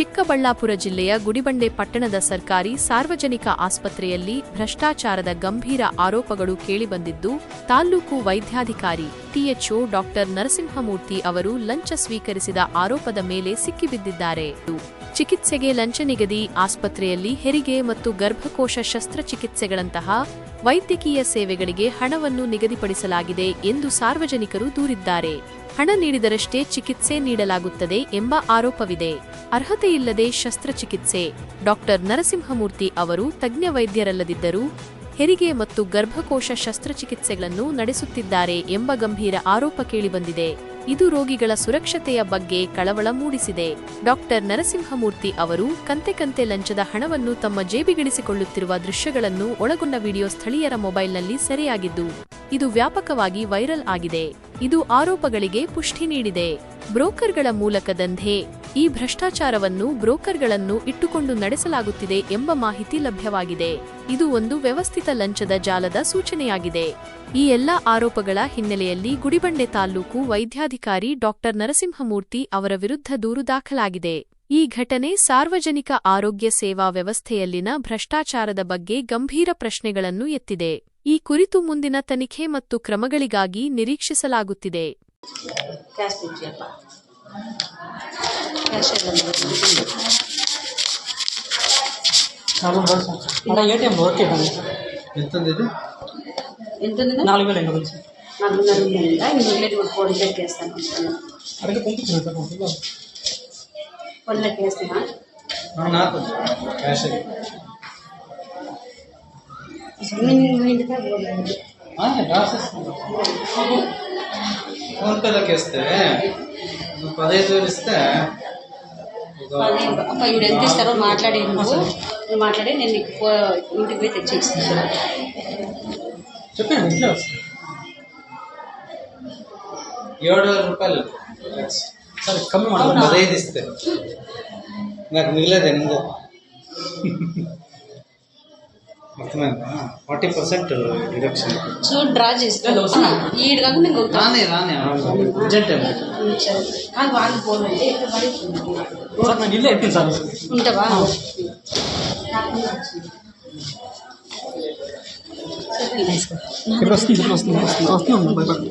ಚಿಕ್ಕಬಳ್ಳಾಪುರ ಜಿಲ್ಲೆಯ ಗುಡಿಬಂಡೆ ಪಟ್ಟಣದ ಸರ್ಕಾರಿ ಸಾರ್ವಜನಿಕ ಆಸ್ಪತ್ರೆಯಲ್ಲಿ ಭ್ರಷ್ಟಾಚಾರದ ಗಂಭೀರ ಆರೋಪಗಳು ಕೇಳಿಬಂದಿದ್ದು ತಾಲ್ಲೂಕು ವೈದ್ಯಾಧಿಕಾರಿ ಟಿಎಚ್ಒ ಡಾಕ್ಟರ್ ನರಸಿಂಹಮೂರ್ತಿ ಅವರು ಲಂಚ ಸ್ವೀಕರಿಸಿದ ಆರೋಪದ ಮೇಲೆ ಸಿಕ್ಕಿಬಿದ್ದಿದ್ದಾರೆ. ಚಿಕಿತ್ಸೆಗೆ ಲಂಚ ನಿಗದಿ ಆಸ್ಪತ್ರೆಯಲ್ಲಿ ಹೆರಿಗೆ ಮತ್ತು ಗರ್ಭಕೋಶ ಶಸ್ತ್ರಚಿಕಿತ್ಸೆಗಳಂತಹ ವೈದ್ಯಕೀಯ ಸೇವೆಗಳಿಗೆ ಹಣವನ್ನು ನಿಗದಿಪಡಿಸಲಾಗಿದೆ ಎಂದು ಸಾರ್ವಜನಿಕರು ದೂರಿದ್ದಾರೆ. ಹಣ ನೀಡಿದರಷ್ಟೇ ಚಿಕಿತ್ಸೆ ನೀಡಲಾಗುತ್ತದೆ ಎಂಬ ಆರೋಪವಿದೆ. ಅರ್ಹತೆಯಿಲ್ಲದೆ ಶಸ್ತ್ರಚಿಕಿತ್ಸೆ. ಡಾಕ್ಟರ್ ನರಸಿಂಹಮೂರ್ತಿ ಅವರು ತಜ್ಞ ವೈದ್ಯರಲ್ಲದಿದ್ದರೂ ಹೆರಿಗೆ ಮತ್ತು ಗರ್ಭಕೋಶ ಶಸ್ತ್ರಚಿಕಿತ್ಸೆಗಳನ್ನು ನಡೆಸುತ್ತಿದ್ದಾರೆ ಎಂಬ ಗಂಭೀರ ಆರೋಪ ಕೇಳಿಬಂದಿದೆ. ಇದು ರೋಗಿಗಳ ಸುರಕ್ಷತೆಯ ಬಗ್ಗೆ ಕಳವಳ ಮೂಡಿಸಿದೆ. ಡಾಕ್ಟರ್ ನರಸಿಂಹಮೂರ್ತಿ ಅವರು ಕಂತೆ ಕಂತೆ ಲಂಚದ ಹಣವನ್ನು ತಮ್ಮ ಜೇಬಿಗಿಳಿಸಿಕೊಳ್ಳುತ್ತಿರುವ ದೃಶ್ಯಗಳನ್ನು ಒಳಗೊಂಡ ವಿಡಿಯೋ ಸ್ಥಳೀಯರ ಮೊಬೈಲ್ನಲ್ಲಿ ಸೆರೆಯಾಗಿದ್ದು, ಇದು ವ್ಯಾಪಕವಾಗಿ ವೈರಲ್ ಆಗಿದೆ. ಇದು ಆರೋಪಗಳಿಗೆ ಪುಷ್ಟಿ ನೀಡಿದೆ. ಬ್ರೋಕರ್ಗಳ ಮೂಲಕ ದಂಧೆ ಈ ಭ್ರಷ್ಟಾಚಾರವನ್ನು ಬ್ರೋಕರ್ಗಳನ್ನು ಇಟ್ಟುಕೊಂಡು ನಡೆಸಲಾಗುತ್ತಿದೆ ಎಂಬ ಮಾಹಿತಿ ಲಭ್ಯವಾಗಿದೆ. ಇದು ಒಂದು ವ್ಯವಸ್ಥಿತ ಲಂಚದ ಜಾಲದ ಸೂಚನೆಯಾಗಿದೆ. ಈ ಎಲ್ಲ ಆರೋಪಗಳ ಹಿನ್ನೆಲೆಯಲ್ಲಿ ಗುಡಿಬಂಡೆ ತಾಲ್ಲೂಕು ವೈದ್ಯಾಧಿಕಾರಿ ಡಾಕ್ಟರ್ ನರಸಿಂಹಮೂರ್ತಿ ಅವರ ವಿರುದ್ಧ ದೂರು ದಾಖಲಾಗಿದೆ. ಈ ಘಟನೆ ಸಾರ್ವಜನಿಕ ಆರೋಗ್ಯ ಸೇವಾ ವ್ಯವಸ್ಥೆಯಲ್ಲಿನ ಭ್ರಷ್ಟಾಚಾರದ ಬಗ್ಗೆ ಗಂಭೀರ ಪ್ರಶ್ನೆಗಳನ್ನು ಎತ್ತಿದೆ. ಈ ಕುರಿತು ಮುಂದಿನ ತನಿಖೆ ಮತ್ತು ಕ್ರಮಗಳಿಗಾಗಿ ನಿರೀಕ್ಷಿಸಲಾಗುತ್ತಿದೆ. ऐसे ఇలా ఏటీఎం ఓకే ఎంత ఇది ఎంత నాలుగు వేల ఎనభై సార్ నాలుగు వేల ఎనభై ఉందా ఇందులో కూడా ఫోన్ చేస్తాను అడిగి పంపించాను సార్ పంపించాను ఫోన్ చేస్తున్నా నాకు క్యాష్ ఫోన్పేలోకి వేస్తే పదహైదు వేలు ఇప్పుడు ఎంత ఇస్తారో మాట్లాడి నువ్వు. మాట్లాడి నేను ఇంటికి పోయి తెచ్చి ఏడు వేల రూపాయలు సరే కమ్మి పదహైదు ఇస్తే నాకు మిగిలేదు ఎందుకు అర్థమైందా forty percent reduction so draw చేస్తాను ఈడు కాకుండా ఇంకొక రానే రానే అర్జెంట్ వాళ్ళు పోను ఇల్లు ఎత్తింది సార్ ఉంటావా ఇప్పుడు వస్తుంది ఇప్పుడు వస్తుంది వస్తుంది వస్తుంది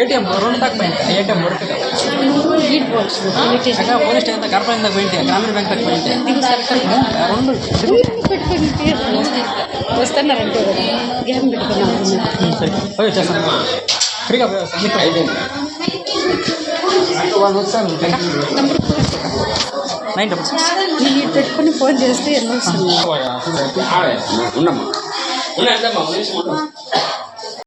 ఏటీఎం ರೋಡ್ ತಗ ಬಂತ ಎ ಟಿ ಎಂ ರೋಡ್ ತಗ ಅಕ್ಕ ಪೊಲೀಸ್ ಸ್ಟೇಷನ್ ತಗ ಕಾರ್ಪೊರೇಷನ್ ತಗ ಬಂತೆ ಗ್ರಾಮೀಣ రెండు పెట్టుకుని ఫోన్ చేస్తే ఎన్నో ఉన్నమ్మా